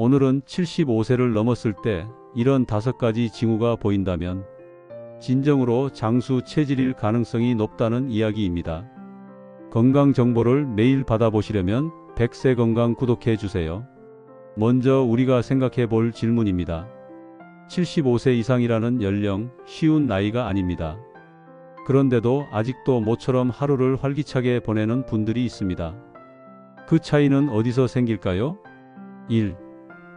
오늘은 75세를 넘었을 때 이런 다섯 가지 징후가 보인다면 진정으로 장수 체질일 가능성이 높다는 이야기입니다. 건강 정보를 매일 받아보시려면 백세 건강 구독해 주세요. 먼저 우리가 생각해 볼 질문입니다. 75세 이상이라는 연령 쉬운 나이가 아닙니다. 그런데도 아직도 모처럼 하루를 활기차게 보내는 분들이 있습니다. 그 차이는 어디서 생길까요? 1.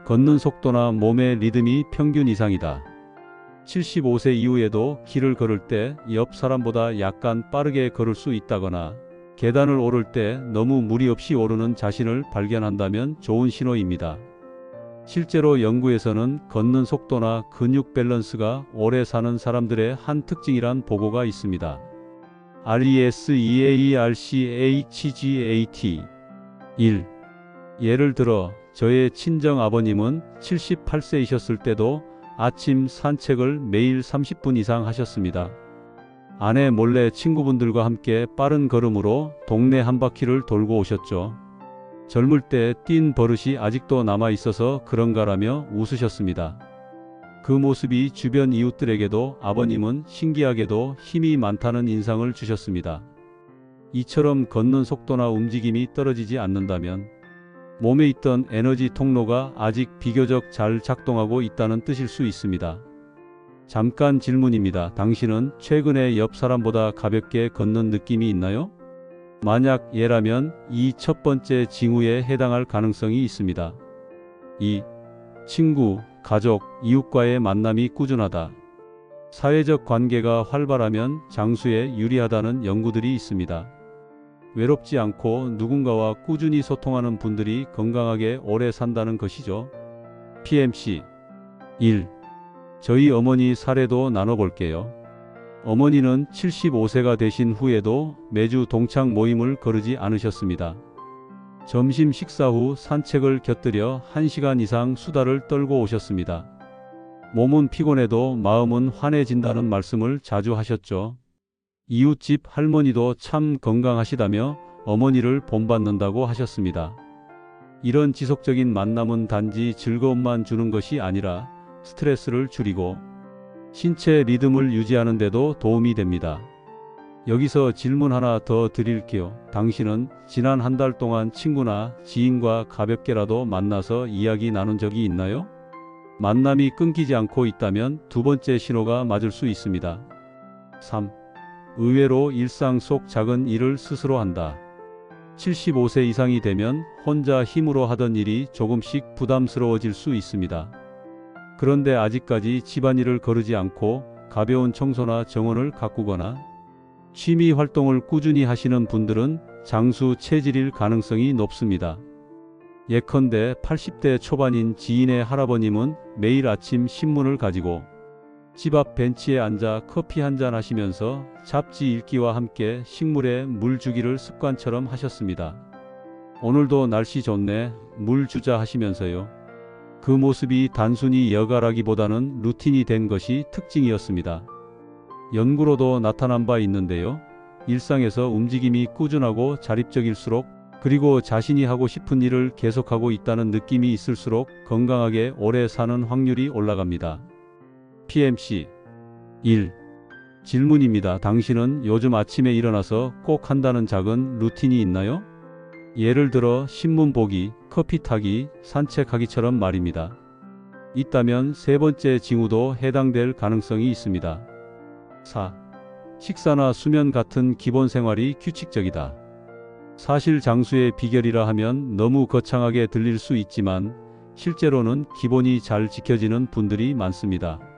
걷는 속도나 몸의 리듬이 평균 이상이다. 75세 이후에도 길을 걸을 때 옆 사람보다 약간 빠르게 걸을 수 있다거나 계단을 오를 때 너무 무리 없이 오르는 자신을 발견한다면 좋은 신호입니다. 실제로 연구에서는 걷는 속도나 근육 밸런스가 오래 사는 사람들의 한 특징이란 보고가 있습니다. RESEARCHGAT 1. 예를 들어 저의 친정 아버님은 78세이셨을 때도 아침 산책을 매일 30분 이상 하셨습니다. 아내 몰래 친구분들과 함께 빠른 걸음으로 동네 한 바퀴를 돌고 오셨죠. 젊을 때 뛴 버릇이 아직도 남아 있어서 그런가라며 웃으셨습니다. 그 모습이 주변 이웃들에게도 아버님은 신기하게도 힘이 많다는 인상을 주셨습니다. 이처럼 걷는 속도나 움직임이 떨어지지 않는다면 몸에 있던 에너지 통로가 아직 비교적 잘 작동하고 있다는 뜻일 수 있습니다. 잠깐 질문입니다. 당신은 최근에 옆 사람보다 가볍게 걷는 느낌이 있나요? 만약 예라면 이 첫 번째 징후에 해당할 가능성이 있습니다. 2. 친구, 가족, 이웃과의 만남이 꾸준하다. 사회적 관계가 활발하면 장수에 유리하다는 연구들이 있습니다. 외롭지 않고 누군가와 꾸준히 소통하는 분들이 건강하게 오래 산다는 것이죠. PMC 1. 저희 어머니 사례도 나눠볼게요. 어머니는 75세가 되신 후에도 매주 동창 모임을 거르지 않으셨습니다. 점심 식사 후 산책을 곁들여 1시간 이상 수다를 떨고 오셨습니다. 몸은 피곤해도 마음은 환해진다는 말씀을 자주 하셨죠. 이웃집 할머니도 참 건강하시다며 어머니를 본받는다고 하셨습니다. 이런 지속적인 만남은 단지 즐거움만 주는 것이 아니라 스트레스를 줄이고 신체 리듬을 유지하는 데도 도움이 됩니다. 여기서 질문 하나 더 드릴게요. 당신은 지난 한 달 동안 친구나 지인과 가볍게라도 만나서 이야기 나눈 적이 있나요? 만남이 끊기지 않고 있다면 두 번째 신호가 맞을 수 있습니다. 3. 의외로 일상 속 작은 일을 스스로 한다. 75세 이상이 되면 혼자 힘으로 하던 일이 조금씩 부담스러워질 수 있습니다. 그런데 아직까지 집안일을 거르지 않고 가벼운 청소나 정원을 가꾸거나 취미 활동을 꾸준히 하시는 분들은 장수 체질일 가능성이 높습니다. 예컨대 80대 초반인 지인의 할아버님은 매일 아침 신문을 가지고 집 앞 벤치에 앉아 커피 한잔 하시면서 잡지 읽기와 함께 식물에 물 주기를 습관처럼 하셨습니다. 오늘도 날씨 좋네, 물 주자 하시면서요. 그 모습이 단순히 여가라기보다는 루틴이 된 것이 특징이었습니다. 연구로도 나타난 바 있는데요. 일상에서 움직임이 꾸준하고 자립적일수록 그리고 자신이 하고 싶은 일을 계속하고 있다는 느낌이 있을수록 건강하게 오래 사는 확률이 올라갑니다. PMC 1. 질문입니다. 당신은 요즘 아침에 일어나서 꼭 한다는 작은 루틴이 있나요? 예를 들어 신문 보기, 커피 타기, 산책하기처럼 말입니다. 있다면 세 번째 징후도 해당될 가능성이 있습니다. 4. 식사나 수면 같은 기본 생활이 규칙적이다. 사실 장수의 비결이라 하면 너무 거창하게 들릴 수 있지만 실제로는 기본이 잘 지켜지는 분들이 많습니다.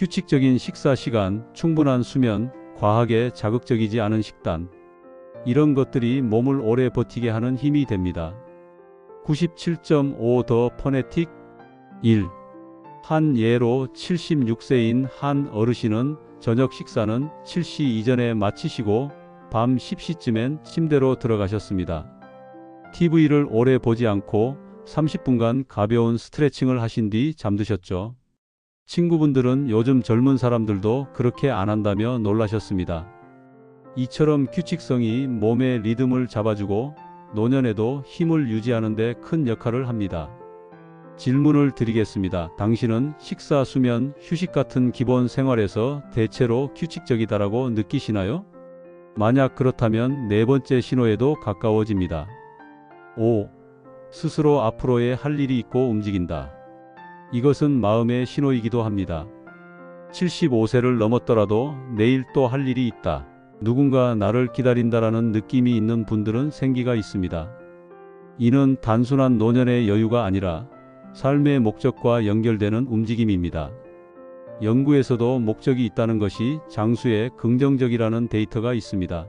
규칙적인 식사 시간, 충분한 수면, 과하게 자극적이지 않은 식단, 이런 것들이 몸을 오래 버티게 하는 힘이 됩니다. 97.5 더 퍼네틱 1. 한 예로 76세인 한 어르신은 저녁 식사는 7시 이전에 마치시고 밤 10시쯤엔 침대로 들어가셨습니다. TV를 오래 보지 않고 30분간 가벼운 스트레칭을 하신 뒤 잠드셨죠. 친구분들은 요즘 젊은 사람들도 그렇게 안 한다며 놀라셨습니다. 이처럼 규칙성이 몸의 리듬을 잡아주고 노년에도 힘을 유지하는 데 큰 역할을 합니다. 질문을 드리겠습니다. 당신은 식사, 수면, 휴식 같은 기본 생활에서 대체로 규칙적이다라고 느끼시나요? 만약 그렇다면 네 번째 신호에도 가까워집니다. 5. 스스로 앞으로의 할 일이 있고 움직인다. 이것은 마음의 신호이기도 합니다. 75세를 넘었더라도 내일 또 할 일이 있다. 누군가 나를 기다린다라는 느낌이 있는 분들은 생기가 있습니다. 이는 단순한 노년의 여유가 아니라 삶의 목적과 연결되는 움직임입니다. 연구에서도 목적이 있다는 것이 장수의 긍정적이라는 데이터가 있습니다.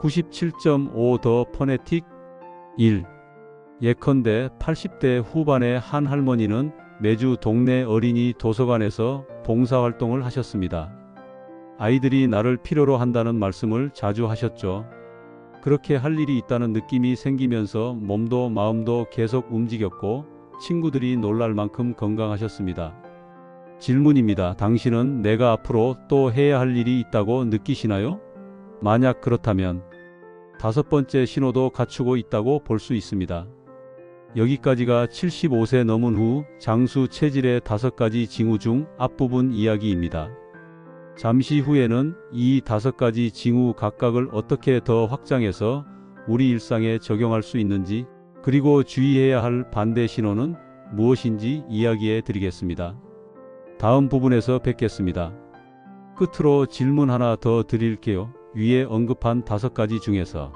97.5 더 퍼네틱 1. 예컨대 80대 후반의 한 할머니는 매주 동네 어린이 도서관에서 봉사활동을 하셨습니다. 아이들이 나를 필요로 한다는 말씀을 자주 하셨죠. 그렇게 할 일이 있다는 느낌이 생기면서 몸도 마음도 계속 움직였고 친구들이 놀랄 만큼 건강하셨습니다. 질문입니다. 당신은 내가 앞으로 또 해야 할 일이 있다고 느끼시나요? 만약 그렇다면 다섯 번째 신호도 갖추고 있다고 볼 수 있습니다. 여기까지가 75세 넘은 후 장수 체질의 다섯 가지 징후 중 앞부분 이야기입니다. 잠시 후에는 이 다섯 가지 징후 각각을 어떻게 더 확장해서 우리 일상에 적용할 수 있는지 그리고 주의해야 할 반대 신호는 무엇인지 이야기해 드리겠습니다. 다음 부분에서 뵙겠습니다. 끝으로 질문 하나 더 드릴게요. 위에 언급한 다섯 가지 중에서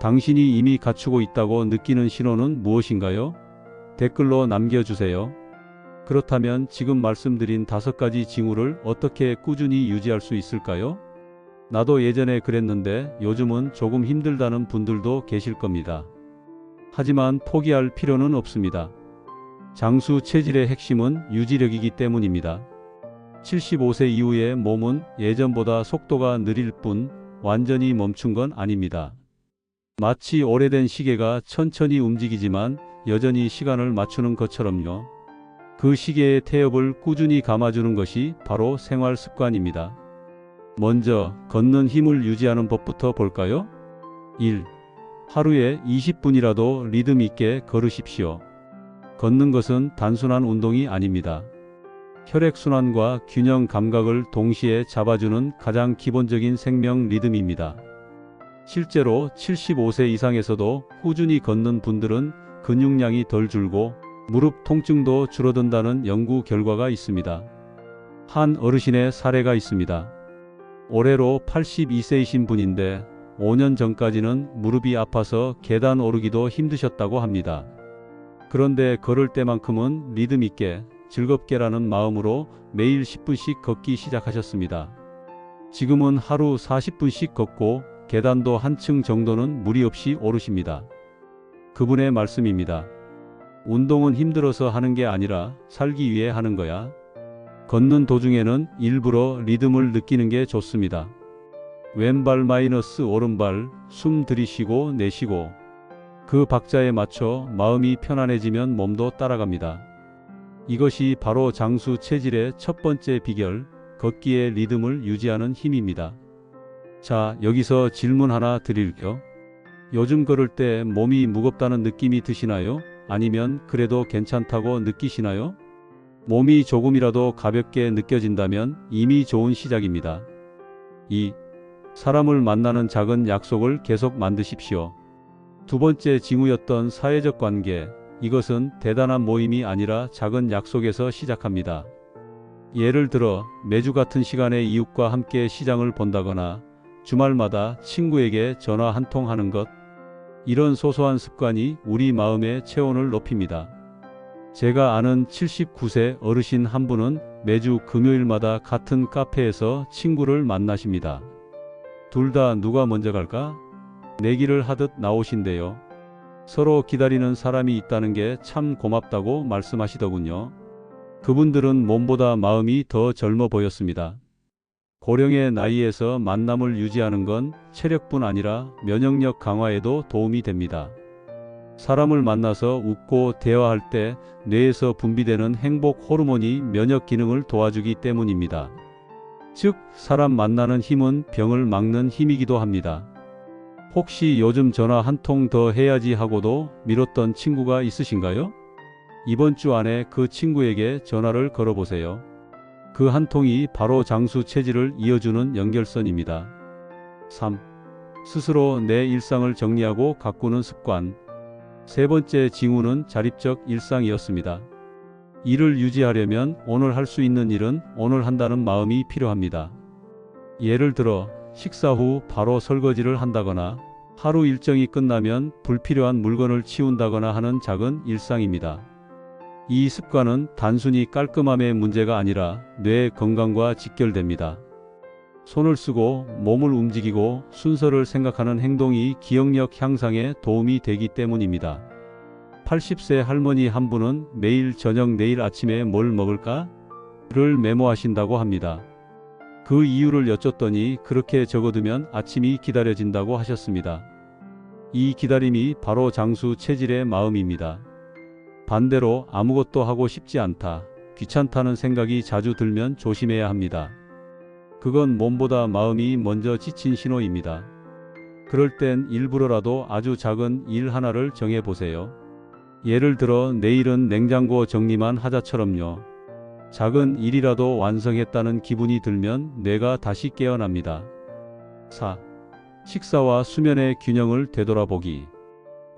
당신이 이미 갖추고 있다고 느끼는 신호는 무엇인가요? 댓글로 남겨주세요. 그렇다면 지금 말씀드린 다섯 가지 징후를 어떻게 꾸준히 유지할 수 있을까요? 나도 예전에 그랬는데 요즘은 조금 힘들다는 분들도 계실 겁니다. 하지만 포기할 필요는 없습니다. 장수 체질의 핵심은 유지력이기 때문입니다. 75세 이후의 몸은 예전보다 속도가 느릴 뿐 완전히 멈춘 건 아닙니다. 마치 오래된 시계가 천천히 움직이지만 여전히 시간을 맞추는 것처럼요. 그 시계의 태엽을 꾸준히 감아주는 것이 바로 생활 습관입니다. 먼저 걷는 힘을 유지하는 법부터 볼까요? 1. 하루에 20분이라도 리듬 있게 걸으십시오. 걷는 것은 단순한 운동이 아닙니다. 혈액순환과 균형 감각을 동시에 잡아주는 가장 기본적인 생명 리듬입니다. 실제로 75세 이상에서도 꾸준히 걷는 분들은 근육량이 덜 줄고 무릎 통증도 줄어든다는 연구 결과가 있습니다. 한 어르신의 사례가 있습니다. 올해로 82세이신 분인데 5년 전까지는 무릎이 아파서 계단 오르기도 힘드셨다고 합니다. 그런데 걸을 때만큼은 리듬 있게 즐겁게라는 마음으로 매일 10분씩 걷기 시작하셨습니다. 지금은 하루 40분씩 걷고 계단도 한층 정도는 무리 없이 오르십니다. 그분의 말씀입니다. 운동은 힘들어서 하는 게 아니라 살기 위해 하는 거야. 걷는 도중에는 일부러 리듬을 느끼는 게 좋습니다. 왼발 마이너스 오른발 숨 들이쉬고 내쉬고 그 박자에 맞춰 마음이 편안해지면 몸도 따라갑니다. 이것이 바로 장수 체질의 첫 번째 비결, 걷기의 리듬을 유지하는 힘입니다. 자, 여기서 질문 하나 드릴게요. 요즘 걸을 때 몸이 무겁다는 느낌이 드시나요? 아니면 그래도 괜찮다고 느끼시나요? 몸이 조금이라도 가볍게 느껴진다면 이미 좋은 시작입니다. 2. 사람을 만나는 작은 약속을 계속 만드십시오. 두 번째 징후였던 사회적 관계. 이것은 대단한 모임이 아니라 작은 약속에서 시작합니다. 예를 들어 매주 같은 시간에 이웃과 함께 시장을 본다거나 주말마다 친구에게 전화 한 통 하는 것. 이런 소소한 습관이 우리 마음의 체온을 높입니다. 제가 아는 79세 어르신 한 분은 매주 금요일마다 같은 카페에서 친구를 만나십니다. 둘 다 누가 먼저 갈까? 내기를 하듯 나오신대요. 서로 기다리는 사람이 있다는 게 참 고맙다고 말씀하시더군요. 그분들은 몸보다 마음이 더 젊어 보였습니다. 고령의 나이에서 만남을 유지하는 건 체력뿐 아니라 면역력 강화에도 도움이 됩니다. 사람을 만나서 웃고 대화할 때 뇌에서 분비되는 행복 호르몬이 면역 기능을 도와주기 때문입니다. 즉, 사람 만나는 힘은 병을 막는 힘이기도 합니다. 혹시 요즘 전화 한 통 더 해야지 하고도 미뤘던 친구가 있으신가요? 이번 주 안에 그 친구에게 전화를 걸어보세요. 그 한 통이 바로 장수 체질을 이어주는 연결선입니다. 3. 스스로 내 일상을 정리하고 가꾸는 습관. 세 번째 징후는 자립적 일상이었습니다. 일을 유지하려면 오늘 할 수 있는 일은 오늘 한다는 마음이 필요합니다. 예를 들어 식사 후 바로 설거지를 한다거나 하루 일정이 끝나면 불필요한 물건을 치운다거나 하는 작은 일상입니다. 이 습관은 단순히 깔끔함의 문제가 아니라 뇌 건강과 직결됩니다. 손을 쓰고 몸을 움직이고 순서를 생각하는 행동이 기억력 향상에 도움이 되기 때문입니다. 80세 할머니 한 분은 매일 저녁 내일 아침에 뭘 먹을까? 를 메모하신다고 합니다. 그 이유를 여쭸더니 그렇게 적어두면 아침이 기다려진다고 하셨습니다. 이 기다림이 바로 장수 체질의 마음입니다. 반대로 아무것도 하고 싶지 않다, 귀찮다는 생각이 자주 들면 조심해야 합니다. 그건 몸보다 마음이 먼저 지친 신호입니다. 그럴 땐 일부러라도 아주 작은 일 하나를 정해 보세요. 예를 들어 내일은 냉장고 정리만 하자처럼요. 작은 일이라도 완성했다는 기분이 들면 뇌가 다시 깨어납니다. 4. 식사와 수면의 균형을 되돌아보기.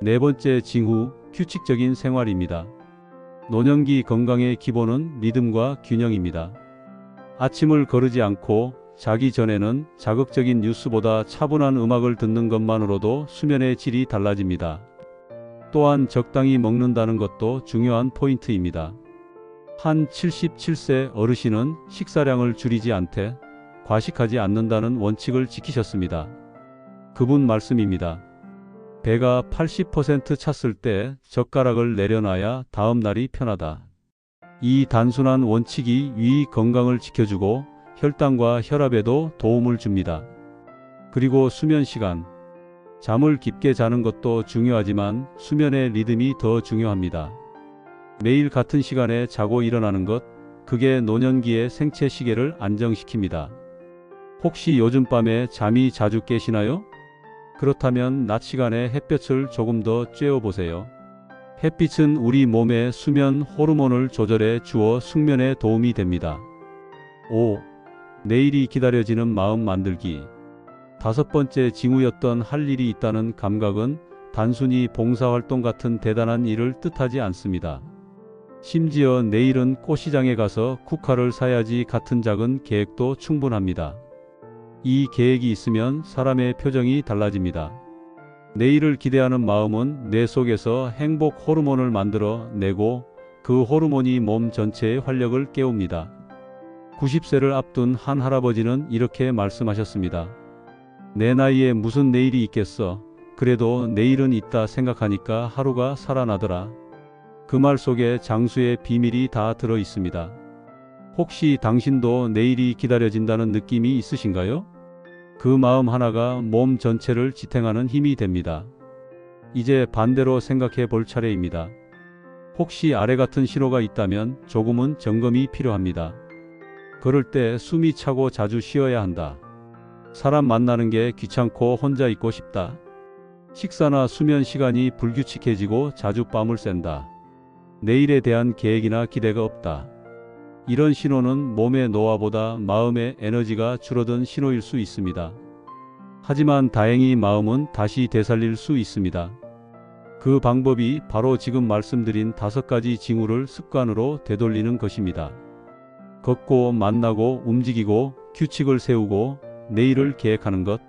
네 번째 징후, 규칙적인 생활입니다. 노년기 건강의 기본은 리듬과 균형입니다. 아침을 거르지 않고 자기 전에는 자극적인 뉴스보다 차분한 음악을 듣는 것만으로도 수면의 질이 달라집니다. 또한 적당히 먹는다는 것도 중요한 포인트입니다. 한 77세 어르신은 식사량을 줄이지 않되 과식하지 않는다는 원칙을 지키셨습니다. 그분 말씀입니다. 배가 80% 찼을 때 젓가락을 내려놔야 다음 날이 편하다. 이 단순한 원칙이 위 건강을 지켜주고 혈당과 혈압에도 도움을 줍니다. 그리고 수면 시간. 잠을 깊게 자는 것도 중요하지만 수면의 리듬이 더 중요합니다. 매일 같은 시간에 자고 일어나는 것, 그게 노년기의 생체 시계를 안정시킵니다. 혹시 요즘 밤에 잠이 자주 깨시나요? 그렇다면 낮 시간에 햇볕을 조금 더 쬐어 보세요. 햇빛은 우리 몸의 수면 호르몬을 조절해 주어 숙면에 도움이 됩니다. 5. 내일이 기다려지는 마음 만들기. 다섯 번째 징후였던 할 일이 있다는 감각은 단순히 봉사활동 같은 대단한 일을 뜻하지 않습니다. 심지어 내일은 꽃시장에 가서 국화를 사야지 같은 작은 계획도 충분합니다. 이 계획이 있으면 사람의 표정이 달라집니다. 내일을 기대하는 마음은 뇌 속에서 행복 호르몬을 만들어 내고 그 호르몬이 몸 전체의 활력을 깨웁니다. 90세를 앞둔 한 할아버지는 이렇게 말씀하셨습니다. 내 나이에 무슨 내일이 있겠어. 그래도 내일은 있다 생각하니까 하루가 살아나더라. 그 말 속에 장수의 비밀이 다 들어 있습니다. 혹시 당신도 내일이 기다려진다는 느낌이 있으신가요? 그 마음 하나가 몸 전체를 지탱하는 힘이 됩니다. 이제 반대로 생각해 볼 차례입니다. 혹시 아래 같은 신호가 있다면 조금은 점검이 필요합니다. 그럴 때 숨이 차고 자주 쉬어야 한다. 사람 만나는 게 귀찮고 혼자 있고 싶다. 식사나 수면 시간이 불규칙해지고 자주 뺨을 샌다. 내일에 대한 계획이나 기대가 없다. 이런 신호는 몸의 노화보다 마음의 에너지가 줄어든 신호일 수 있습니다. 하지만 다행히 마음은 다시 되살릴 수 있습니다. 그 방법이 바로 지금 말씀드린 다섯 가지 징후를 습관으로 되돌리는 것입니다. 걷고 만나고 움직이고 규칙을 세우고 내일을 계획하는 것.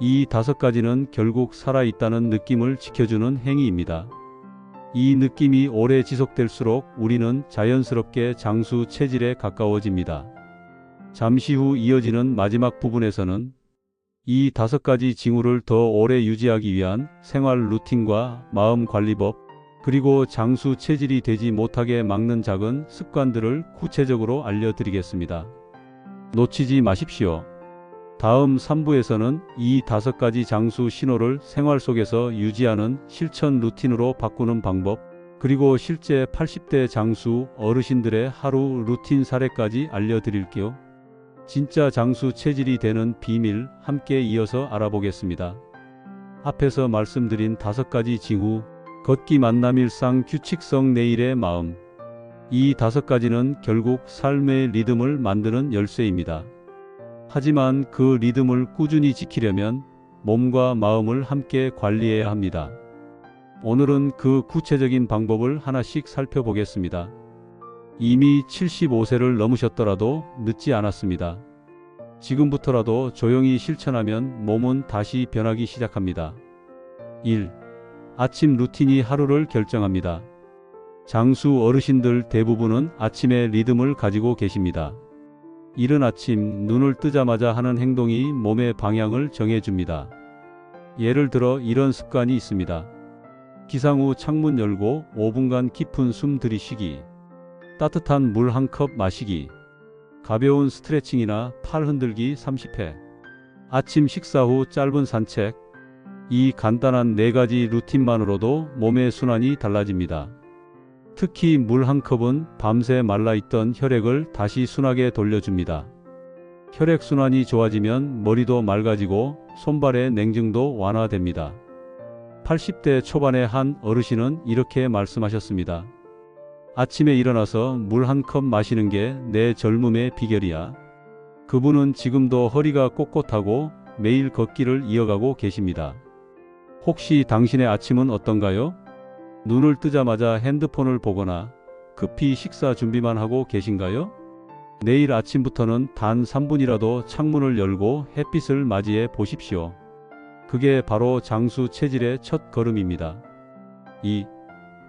이 다섯 가지는 결국 살아있다는 느낌을 지켜주는 행위입니다. 이 느낌이 오래 지속될수록 우리는 자연스럽게 장수 체질에 가까워집니다. 잠시 후 이어지는 마지막 부분에서는 이 다섯 가지 징후를 더 오래 유지하기 위한 생활 루틴과 마음 관리법, 그리고 장수 체질이 되지 못하게 막는 작은 습관들을 구체적으로 알려드리겠습니다. 놓치지 마십시오. 다음 3부에서는 이 다섯 가지 장수 신호를 생활 속에서 유지하는 실천 루틴으로 바꾸는 방법, 그리고 실제 80대 장수 어르신들의 하루 루틴 사례까지 알려드릴게요. 진짜 장수 체질이 되는 비밀 함께 이어서 알아보겠습니다. 앞에서 말씀드린 다섯 가지 징후, 걷기 만남 일상 규칙성 내일의 마음. 이 다섯 가지는 결국 삶의 리듬을 만드는 열쇠입니다. 하지만 그 리듬을 꾸준히 지키려면 몸과 마음을 함께 관리해야 합니다. 오늘은 그 구체적인 방법을 하나씩 살펴보겠습니다. 이미 75세를 넘으셨더라도 늦지 않았습니다. 지금부터라도 조용히 실천하면 몸은 다시 변하기 시작합니다. 1. 아침 루틴이 하루를 결정합니다. 장수 어르신들 대부분은 아침의 리듬을 가지고 계십니다. 이른 아침 눈을 뜨자마자 하는 행동이 몸의 방향을 정해줍니다. 예를 들어 이런 습관이 있습니다. 기상 후 창문 열고 5분간 깊은 숨 들이쉬기. 따뜻한 물 한 컵 마시기. 가벼운 스트레칭이나 팔 흔들기 30회. 아침 식사 후 짧은 산책. 이 간단한 네 가지 루틴만으로도 몸의 순환이 달라집니다. 특히 물 한 컵은 밤새 말라있던 혈액을 다시 순하게 돌려줍니다. 혈액순환이 좋아지면 머리도 맑아지고 손발의 냉증도 완화됩니다. 80대 초반의 한 어르신은 이렇게 말씀하셨습니다. 아침에 일어나서 물 한 컵 마시는 게 내 젊음의 비결이야. 그분은 지금도 허리가 꼿꼿하고 매일 걷기를 이어가고 계십니다. 혹시 당신의 아침은 어떤가요? 눈을 뜨자마자 핸드폰을 보거나 급히 식사 준비만 하고 계신가요? 내일 아침부터는 단 3분이라도 창문을 열고 햇빛을 맞이해 보십시오. 그게 바로 장수 체질의 첫 걸음입니다. 2.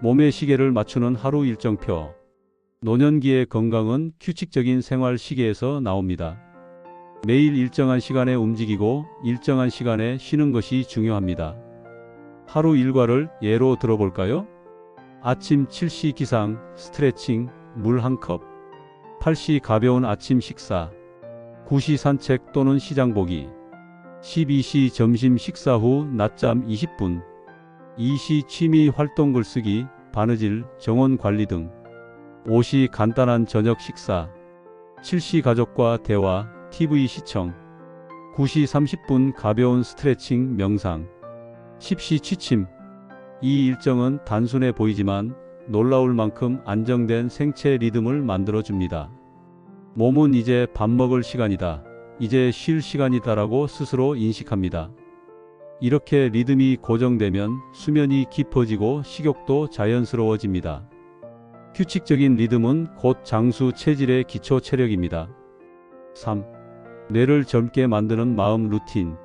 몸의 시계를 맞추는 하루 일정표. 노년기의 건강은 규칙적인 생활 시계에서 나옵니다. 매일 일정한 시간에 움직이고 일정한 시간에 쉬는 것이 중요합니다. 하루 일과를 예로 들어볼까요? 아침 7시 기상, 스트레칭, 물 한 컵. 8시 가벼운 아침 식사. 9시 산책 또는 시장 보기. 12시 점심 식사 후 낮잠 20분. 2시 취미 활동 글쓰기, 바느질, 정원 관리 등. 5시 간단한 저녁 식사. 7시 가족과 대화, TV 시청. 9시 30분 가벼운 스트레칭, 명상. 10시 취침. 이 일정은 단순해 보이지만 놀라울 만큼 안정된 생체 리듬을 만들어 줍니다. 몸은 이제 밥 먹을 시간이다. 이제 쉴 시간이다 라고 스스로 인식합니다. 이렇게 리듬이 고정되면 수면이 깊어지고 식욕도 자연스러워집니다. 규칙적인 리듬은 곧 장수 체질의 기초 체력입니다. 3. 뇌를 젊게 만드는 마음 루틴.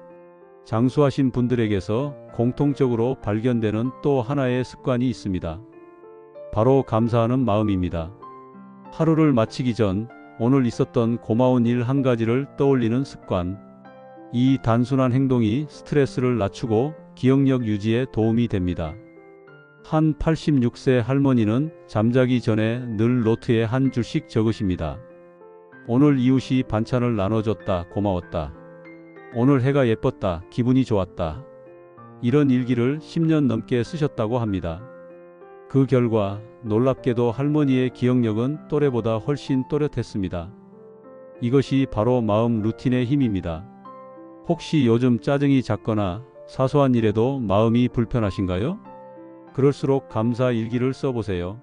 장수하신 분들에게서 공통적으로 발견되는 또 하나의 습관이 있습니다. 바로 감사하는 마음입니다. 하루를 마치기 전 오늘 있었던 고마운 일 한 가지를 떠올리는 습관. 이 단순한 행동이 스트레스를 낮추고 기억력 유지에 도움이 됩니다. 한 86세 할머니는 잠자기 전에 늘 노트에 한 줄씩 적으십니다. 오늘 이웃이 반찬을 나눠줬다. 고마웠다. 오늘 해가 예뻤다. 기분이 좋았다. 이런 일기를 10년 넘게 쓰셨다고 합니다. 그 결과 놀랍게도 할머니의 기억력은 또래보다 훨씬 또렷했습니다. 이것이 바로 마음 루틴의 힘입니다. 혹시 요즘 짜증이 잦거나 사소한 일에도 마음이 불편하신가요? 그럴수록 감사 일기를 써보세요.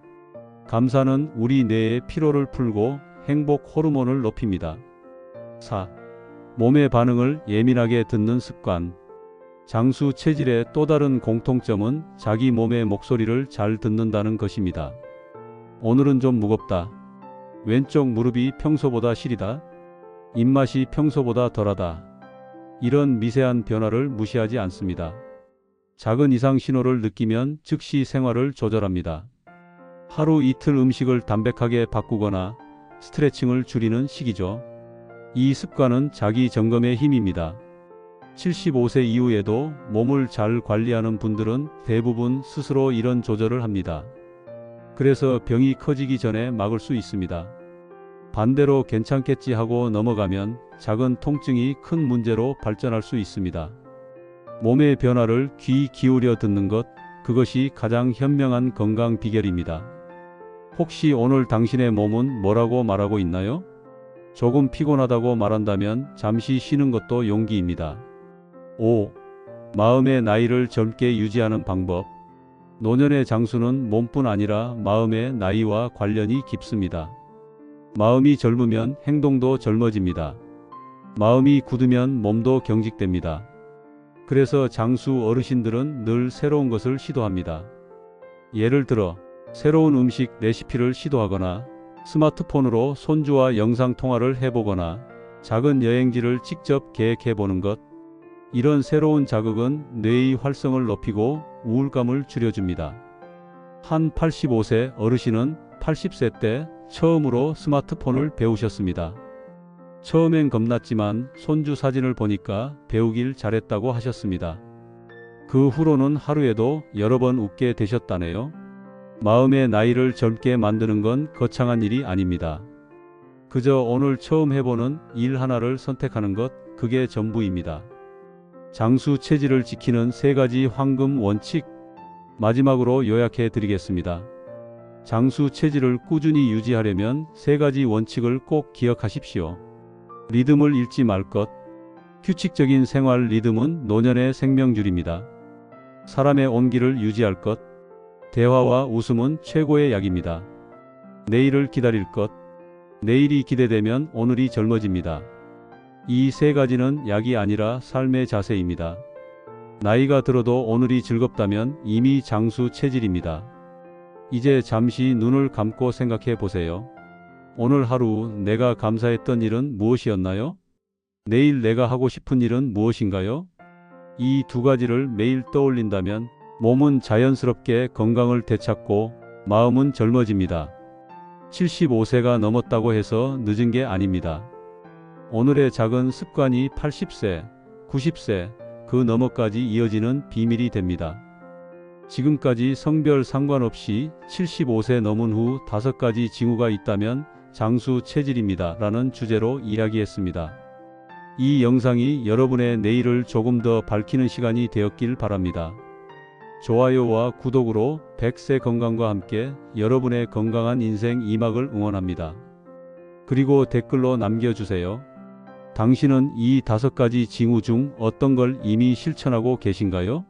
감사는 우리 뇌의 피로를 풀고 행복 호르몬을 높입니다. 4. 몸의 반응을 예민하게 듣는 습관. 장수 체질의 또 다른 공통점은 자기 몸의 목소리를 잘 듣는다는 것입니다. 오늘은 좀 무겁다. 왼쪽 무릎이 평소보다 시리다. 입맛이 평소보다 덜하다. 이런 미세한 변화를 무시하지 않습니다. 작은 이상 신호를 느끼면 즉시 생활을 조절합니다. 하루 이틀 음식을 담백하게 바꾸거나 스트레칭을 줄이는 시기죠. 이 습관은 자기 점검의 힘입니다. 75세 이후에도 몸을 잘 관리하는 분들은 대부분 스스로 이런 조절을 합니다. 그래서 병이 커지기 전에 막을 수 있습니다. 반대로 괜찮겠지 하고 넘어가면 작은 통증이 큰 문제로 발전할 수 있습니다. 몸의 변화를 귀 기울여 듣는 것, 그것이 가장 현명한 건강 비결입니다. 혹시 오늘 당신의 몸은 뭐라고 말하고 있나요? 조금 피곤하다고 말한다면 잠시 쉬는 것도 용기입니다. 5. 마음의 나이를 젊게 유지하는 방법. 노년의 장수는 몸뿐 아니라 마음의 나이와 관련이 깊습니다. 마음이 젊으면 행동도 젊어집니다. 마음이 굳으면 몸도 경직됩니다. 그래서 장수 어르신들은 늘 새로운 것을 시도합니다. 예를 들어 새로운 음식 레시피를 시도하거나 스마트폰으로 손주와 영상 통화를 해보거나 작은 여행지를 직접 계획해 보는 것. 이런 새로운 자극은 뇌의 활성을 높이고 우울감을 줄여줍니다. 한 85세 어르신은 80세 때 처음으로 스마트폰을 배우셨습니다. 처음엔 겁났지만 손주 사진을 보니까 배우길 잘했다고 하셨습니다. 그 후로는 하루에도 여러 번 웃게 되셨다네요. 마음의 나이를 젊게 만드는 건 거창한 일이 아닙니다. 그저 오늘 처음 해보는 일 하나를 선택하는 것, 그게 전부입니다. 장수 체질을 지키는 세 가지 황금 원칙. 마지막으로 요약해 드리겠습니다. 장수 체질을 꾸준히 유지하려면 세 가지 원칙을 꼭 기억하십시오. 리듬을 잃지 말 것. 규칙적인 생활 리듬은 노년의 생명줄입니다. 사람의 온기를 유지할 것. 대화와 웃음은 최고의 약입니다. 내일을 기다릴 것. 내일이 기대되면 오늘이 젊어집니다. 이 세 가지는 약이 아니라 삶의 자세입니다. 나이가 들어도 오늘이 즐겁다면 이미 장수 체질입니다. 이제 잠시 눈을 감고 생각해 보세요. 오늘 하루 내가 감사했던 일은 무엇이었나요? 내일 내가 하고 싶은 일은 무엇인가요? 이 두 가지를 매일 떠올린다면 몸은 자연스럽게 건강을 되찾고 마음은 젊어집니다. 75세가 넘었다고 해서 늦은 게 아닙니다. 오늘의 작은 습관이 80세, 90세, 그 너머까지 이어지는 비밀이 됩니다. 지금까지 성별 상관없이 75세 넘은 후 다섯 가지 징후가 있다면 장수 체질입니다. 라는 주제로 이야기했습니다. 이 영상이 여러분의 내일을 조금 더 밝히는 시간이 되었길 바랍니다. 좋아요와 구독으로 100세 건강과 함께 여러분의 건강한 인생 이막을 응원합니다. 그리고 댓글로 남겨주세요. 당신은 이 다섯 가지 징후 중 어떤 걸 이미 실천하고 계신가요?